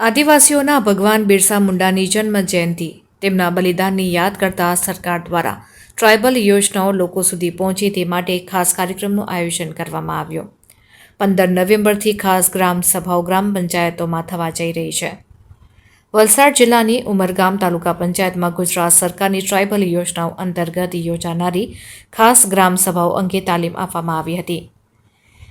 આદિવાસીઓના ભગવાન બિરસા મુંડાની જન્મ જયંતિ તેમના બલિદાનની યાદ કરતા સરકાર દ્વારા ટ્રાઇબલ યોજનાઓ લોકો સુધી પહોંચે તે માટે ખાસ કાર્યક્રમનું આયોજન કરવામાં આવ્યું. પંદર નવેમ્બરથી ખાસ ગ્રામ સભાઓ ગ્રામ પંચાયતોમાં થવા જઈ રહી છે. વલસાડ જિલ્લાની ઉમરગામ તાલુકા પંચાયતમાં ગુજરાત સરકારની ટ્રાઇબલ યોજનાઓ અંતર્ગત યોજાનારી ખાસ ગ્રામ સભાઓ અંગે તાલીમ આપવામાં આવી હતી.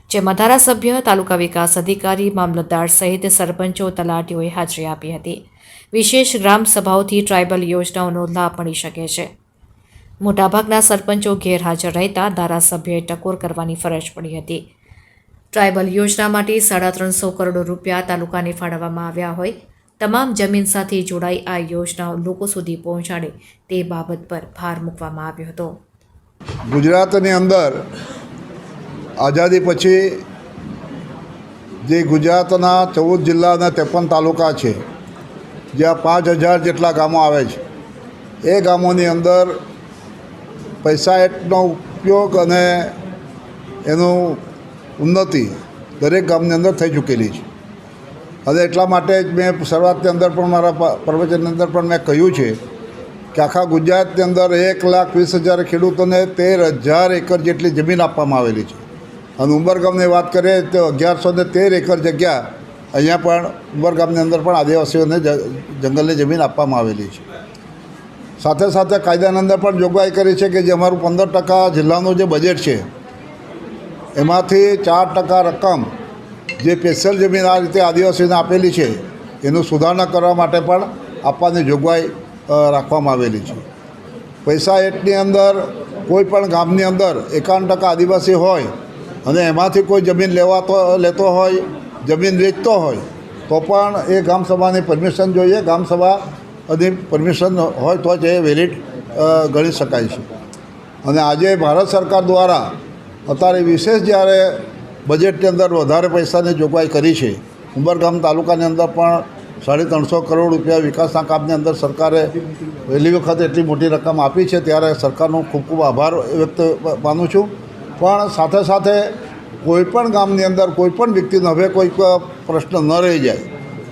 જેમાં ધારાસભ્ય, તાલુકા વિકાસ અધિકારી, મામલતદાર સહિત સરપંચો, તલાટીઓએ હાજરી આપી હતી. વિશેષ ગ્રામ સભાઓથી ટ્રાઇબલ યોજનાઓનો લાભ મળી શકે છે. મોટાભાગના સરપંચો ગેરહાજર રહેતા ધારાસભ્યએ ટકોર કરવાની ફરજ પડી હતી. ટ્રાઇબલ યોજના માટે સાડા ત્રણસો કરોડ રૂપિયા તાલુકાને ફાળવવામાં આવ્યા હોય. તમામ જમીન સાથે જોડાઈ આ યોજનાઓ લોકો સુધી પહોંચાડે તે બાબત પર ભાર મૂકવામાં આવ્યો હતો. ગુજરાતની અંદર આઝાદી પછી જે ગુજરાતના ચૌદ જિલ્લા અને ત્રેપન તાલુકા છે, જ્યાં પાંચ હજાર જેટલા ગામો આવે છે, એ ગામોની અંદર પૈસા એટનો ઉપયોગ અને એનું ઉન્નતિ દરેક ગામની અંદર થઈ ચૂકેલી છે. અને એટલા માટે જ મેં શરૂઆતની અંદર પણ મારા પ્રવચનની અંદર પણ મેં કહ્યું છે કે આખા ગુજરાતની અંદર એક લાખ વીસ હજાર ખેડૂતોને તેર હજાર એકર જેટલી જમીન આપવામાં આવેલી છે. અને ઉંબરગામની વાત કરીએ તો અગિયારસો ને તેર એકર જગ્યા અહીંયા પણ ઉંબરગામની અંદર પણ આદિવાસીઓને જંગલની જમીન આપવામાં આવેલી છે. સાથે સાથે કાયદાની અંદર પણ જોગવાઈ કરી છે કે જે અમારું પંદર ટકા જિલ્લાનું જે બજેટ છે, એમાંથી ચાર ટકા રકમ જે સ્પેશિયલ જમીન આ રીતે આદિવાસીઓને આપેલી છે, એનું સુધારણા કરવા માટે પણ આપવાની જોગવાઈ રાખવામાં આવેલી છે. પૈસા એટની અંદર કોઈ પણ ગામની અંદર એકાવન ટકા આદિવાસી હોય અને એમાંથી કોઈ જમીન લેવાતો, લેતો હોય, જમીન વેચતો હોય, તો પણ એ ગામસભાની પરમિશન જોઈએ. ગામસભાની પરમિશન હોય તો જ એ વેલિડ ગણી શકાય છે. અને આજે ભારત સરકાર દ્વારા અત્યારે વિશેષ જ્યારે બજેટની અંદર વધારે પૈસાની જોગવાઈ કરી છે ઉંબરગામ તાલુકાની અંદર પણ સાડી ત્રણસો કરોડ રૂપિયા વિકાસના કામની અંદર સરકારે પહેલી વખત એટલી મોટી રકમ આપી છે. ત્યારે સરકારનો ખૂબ ખૂબ આભાર વ્યક્ત માનું છું. પણ સાથે સાથે કોઈપણ ગામની અંદર કોઈપણ વ્યક્તિનો હવે કોઈ પ્રશ્ન ન રહી જાય,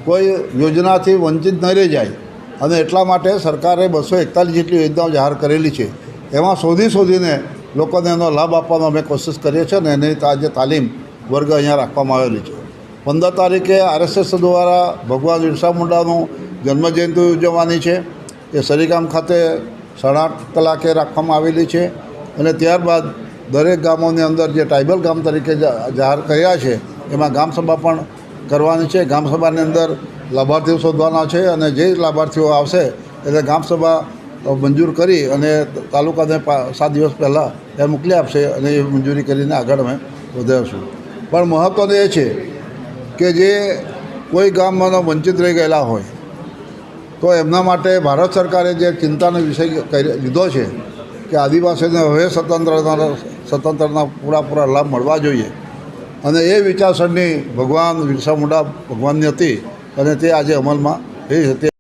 કોઈ યોજનાથી વંચિત ન રહી જાય અને એટલા માટે સરકારે બસો એકતાલીસ જેટલી યોજનાઓ જાહેર કરેલી છે. એમાં શોધી શોધીને લોકોને એનો લાભ આપવાનો અમે કોશિશ કરીએ છીએ ને એની આજે તાલીમ વર્ગ અહીંયા રાખવામાં આવેલી છે. પંદર તારીખે આરએસએસ દ્વારા ભગવાન બિરસા મુંડાનું જન્મજયંતિ ઉજવવાની છે. એ સરીગામ ખાતે સાડા કલાકે રાખવામાં આવેલી છે અને ત્યારબાદ દરેક ગામોની અંદર જે ટ્રાઇબલ ગામ તરીકે જાહેર કર્યા છે, એમાં ગામસભા પણ કરવાની છે. ગામસભાની અંદર લાભાર્થીઓ શોધવાના છે અને જે લાભાર્થીઓ આવશે એટલે ગામસભા મંજૂર કરી અને તાલુકાને સાત દિવસ પહેલાં એ મોકલી આપશે અને એ મંજૂરી કરીને આગળ અમે વધારશું. પણ મહત્ત્વનું એ છે કે જે કોઈ ગામમાં વંચિત રહી ગયેલા હોય, તો એમના માટે ભારત સરકારે જે ચિંતાનો વિષય લીધો છે કે આદિવાસીઓને હવે સ્વતંત્રતા સ્વતંત્રના પૂરાપૂરા લાભ મળવા જોઈએ. અને એ વિચારસરણી ભગવાન બિરસા મુંડા ભગવાનની હતી અને તે આજે અમલમાં એ હતી.